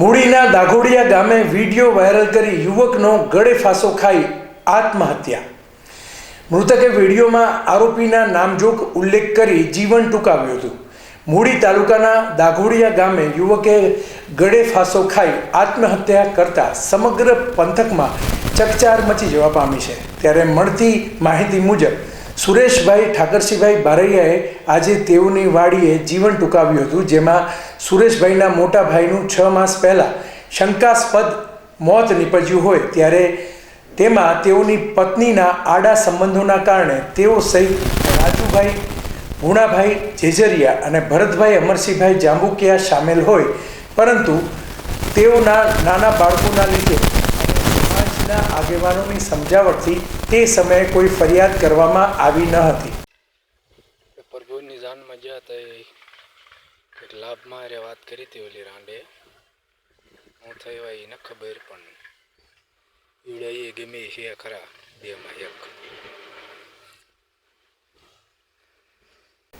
મૂડીના દાઘોડિયા ગામે video viral કરી યુવકનો ગળે ફાંસો ખાઈ આત્મહત્યા. મૃતકે વિડીયોમાં આરોપીના નામજોગ ઉલ્લેખ કરી જીવન ટૂંકાવ્યું હતું. મૂડી તાલુકાના દાઘોડિયા ગામે યુવકે ગળે ફાંસો ખાઈ આત્મહત્યા કરતા સમગ્ર પંથકમાં ચકચાર મચી જવા પામી છે. ત્યારે મળતી માહિતી મુજબ સુરેશભાઈ ઠાકરસિંહભાઈ બારૈયાએ આજે તેઓની વાડીએ જીવન ટૂંકાવ્યું હતું, જેમાં સુરેશભાઈના મોટા ભાઈનું છ માસ પહેલાં શંકાસ્પદ મોત નીપજ્યું હોય. ત્યારે તેમાં તેઓની પત્નીના આડા સંબંધોના કારણે તેઓ સહિત રાજુભાઈ, ભૂણાભાઈ, જેજરિયા અને ભરતભાઈ અમરસિંહભાઈ જાંબુકિયા સામેલ હોય. પરંતુ તેઓના નાના બાળકોના લીધે આગેવાનોની સમજાવટથી તે સમયે કોઈ ફરિયાદ કરવામાં આવી ન હતી. પ્રભુની જાનમાં ગયા હતા એ લાભમાં અરે વાત કરી હતી ઓલી રાંડે. હું થયો એ ન ખબર પણ. ઈડાઈએ ગમે છે ખરા, બેમાં એક.